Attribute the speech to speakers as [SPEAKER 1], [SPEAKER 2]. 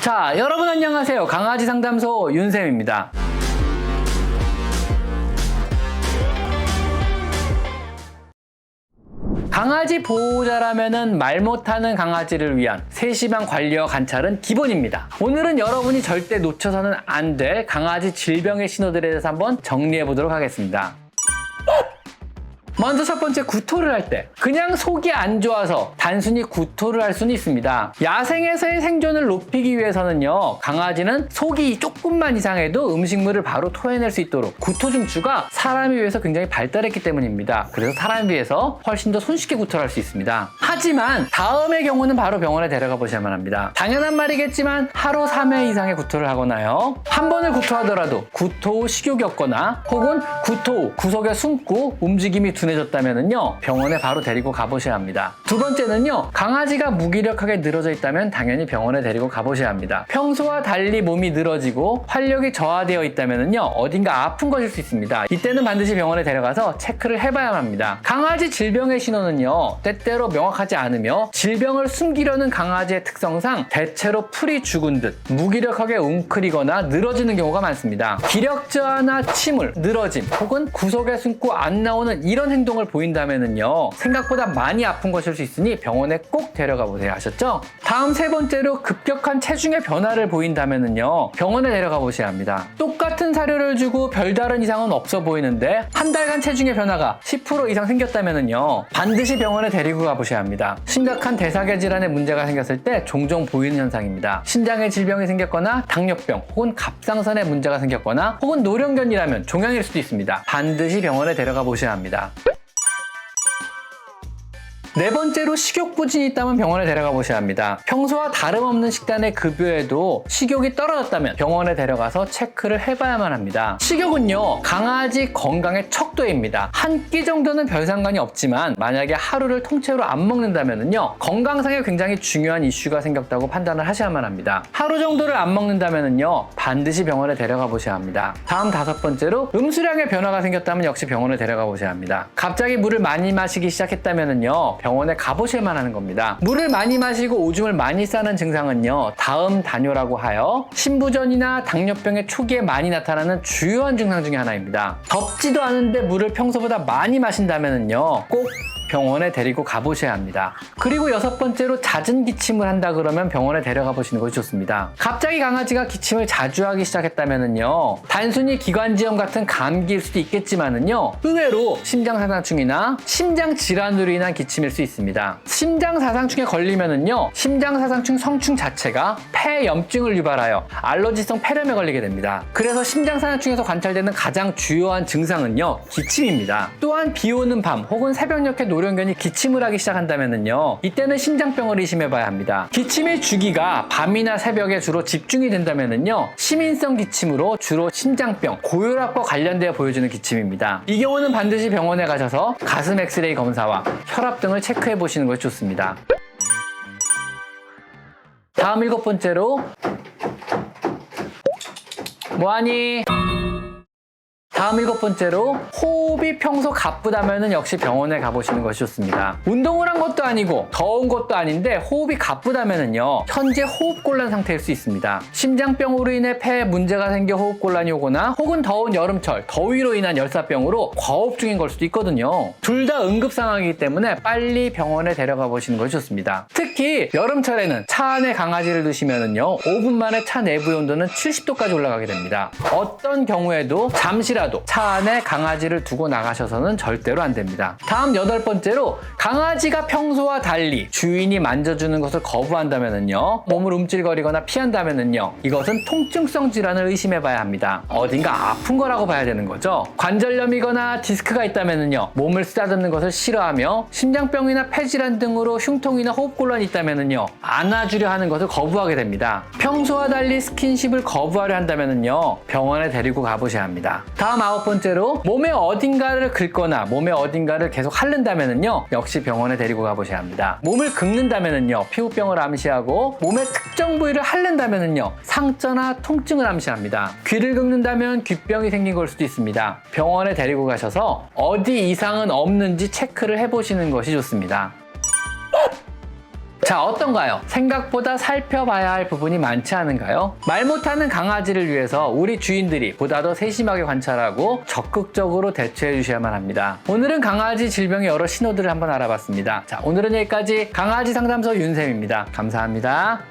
[SPEAKER 1] 자, 여러분 안녕하세요. 강아지 상담소 윤쌤입니다. 강아지 보호자라면은 말 못하는 강아지를 위한 세심한 관리와 관찰은 기본입니다. 오늘은 여러분이 절대 놓쳐서는 안 될 강아지 질병의 신호들에 대해서 한번 정리해 보도록 하겠습니다. 먼저 첫 번째 구토를 할 때 그냥 속이 안 좋아서 단순히 구토를 할 수는 있습니다. 야생에서의 생존을 높이기 위해서는요 강아지는 속이 조금만 이상해도 음식물을 바로 토해낼 수 있도록 구토 중추가 사람에 비해서 굉장히 발달했기 때문입니다. 그래서 사람에 비해서 훨씬 더 손쉽게 구토를 할 수 있습니다. 하지만 다음의 경우는 바로 병원에 데려가 보셔야만 합니다. 당연한 말이겠지만 하루 3회 이상의 구토를 하거나요 한 번을 구토하더라도 구토 후 식욕이 없거나 혹은 구토 후 구석에 숨고 움직임이 둔 해졌다면요 병원에 바로 데리고 가보셔야 합니다. 두 번째는요 강아지가 무기력하게 늘어져 있다면 당연히 병원에 데리고 가보셔야 합니다. 평소와 달리 몸이 늘어지고 활력이 저하되어 있다면요 어딘가 아픈 것일 수 있습니다. 이때는 반드시 병원에 데려가서 체크를 해봐야 합니다. 강아지 질병의 신호는요 때때로 명확하지 않으며 질병을 숨기려는 강아지의 특성상 대체로 풀이 죽은 듯 무기력하게 웅크리거나 늘어지는 경우가 많습니다. 기력 저하나 침울, 늘어짐 혹은 구석에 숨고 안 나오는 이런 행동을 보인다면요 생각보다 많이 아픈 것일 수 있으니 병원에 꼭 데려가 보세요. 하셨죠? 다음 세 번째로 급격한 체중의 변화를 보인다면요 병원에 데려가 보셔야 합니다. 똑같은 사료를 주고 별다른 이상은 없어 보이는데 한 달간 체중의 변화가 10% 이상 생겼다면요 반드시 병원에 데리고 가 보셔야 합니다. 심각한 대사계 질환의 문제가 생겼을 때 종종 보이는 현상입니다. 신장에 질병이 생겼거나 당뇨병 혹은 갑상선에 문제가 생겼거나 혹은 노령견이라면 종양일 수도 있습니다. 반드시 병원에 데려가 보셔야 합니다. 네 번째로 식욕 부진이 있다면 병원에 데려가 보셔야 합니다. 평소와 다름없는 식단의 급여에도 식욕이 떨어졌다면 병원에 데려가서 체크를 해봐야만 합니다. 식욕은요 강아지 건강의 척도입니다. 한 끼 정도는 별 상관이 없지만 만약에 하루를 통째로 안 먹는다면요 건강상에 굉장히 중요한 이슈가 생겼다고 판단을 하셔야만 합니다. 하루 정도를 안 먹는다면요 반드시 병원에 데려가 보셔야 합니다. 다음 다섯 번째로 음수량의 변화가 생겼다면 역시 병원에 데려가 보셔야 합니다. 갑자기 물을 많이 마시기 시작했다면요 병원에 가보실만 하는 겁니다. 물을 많이 마시고 오줌을 많이 싸는 증상은요 다음 단뇨라고 하여 신부전이나 당뇨병의 초기에 많이 나타나는 주요한 증상 중에 하나입니다. 덥지도 않은데 물을 평소보다 많이 마신다면요 꼭 병원에 데리고 가보셔야 합니다. 그리고 여섯 번째로 잦은 기침을 한다 그러면 병원에 데려가 보시는 것이 좋습니다. 갑자기 강아지가 기침을 자주 하기 시작했다면요 단순히 기관지염 같은 감기일 수도 있겠지만은요 의외로 심장사상충이나 심장 질환으로 인한 기침일 수 있습니다. 심장사상충에 걸리면은요 심장사상충 성충 자체가 폐염증을 유발하여 알러지성 폐렴에 걸리게 됩니다. 그래서 심장사상충에서 관찰되는 가장 주요한 증상은요 기침입니다. 또한 비 오는 밤 혹은 새벽녘에 노 령견이 기침을 하기 시작한다면요 이때는 심장병을 의심해봐야 합니다. 기침의 주기가 밤이나 새벽에 주로 집중이 된다면요 시민성 기침으로 주로 심장병, 고혈압과 관련되어 보여주는 기침입니다. 이 경우는 반드시 병원에 가셔서 가슴 엑스레이 검사와 혈압 등을 체크해 보시는 것이 좋습니다. 다음 일곱 번째로 뭐하니? 다음 일곱 번째로 호흡이 평소 가쁘다면 역시 병원에 가보시는 것이 좋습니다. 운동을 한 것도 아니고 더운 것도 아닌데 호흡이 가쁘다면요 현재 호흡곤란 상태일 수 있습니다. 심장병으로 인해 폐에 문제가 생겨 호흡곤란이 오거나 혹은 더운 여름철 더위로 인한 열사병으로 과호흡 중인 걸 수도 있거든요. 둘 다 응급 상황이기 때문에 빨리 병원에 데려가 보시는 것이 좋습니다. 특히 여름철에는 차 안에 강아지를 두시면은요 5분 만에 차 내부의 온도는 70도까지 올라가게 됩니다. 어떤 경우에도 잠시라도 차 안에 강아지를 두고 나가셔서는 절대로 안 됩니다. 다음 여덟 번째로 강아지가 평소와 달리 주인이 만져주는 것을 거부한다면은요 몸을 움찔거리거나 피한다면은요 이것은 통증성 질환을 의심해봐야 합니다. 어딘가 아픈 거라고 봐야 되는 거죠. 관절염이거나 디스크가 있다면은요 몸을 쓰다듬는 것을 싫어하며 심장병이나 폐질환 등으로 흉통이나 호흡곤란이 있다면은요 안아주려 하는 것을 거부하게 됩니다. 평소와 달리 스킨십을 거부하려 한다면은요 병원에 데리고 가보셔야 합니다. 다음 아홉 번째로 몸의 어딘가를 긁거나 몸의 어딘가를 계속 핥는다면은요 역시 병원에 데리 고 가보셔야 합니다. 몸을 긁는다면은요 피부병을 암시하고 몸의 특정 부위를 핥는다면은요 상처나 통증을 암시합니다. 귀를 긁는다면 귀병이 생긴 걸 수도 있습니다. 병원에 데리고 가셔서 어디 이상은 없는지 체크를 해보시는 것이 좋습니다. 자, 어떤가요? 생각보다 살펴봐야 할 부분이 많지 않은가요? 말 못하는 강아지를 위해서 우리 주인들이 보다 더 세심하게 관찰하고 적극적으로 대처해 주셔야만 합니다. 오늘은 강아지 질병의 여러 신호들을 한번 알아봤습니다. 자, 오늘은 여기까지 강아지 상담소 윤쌤입니다. 감사합니다.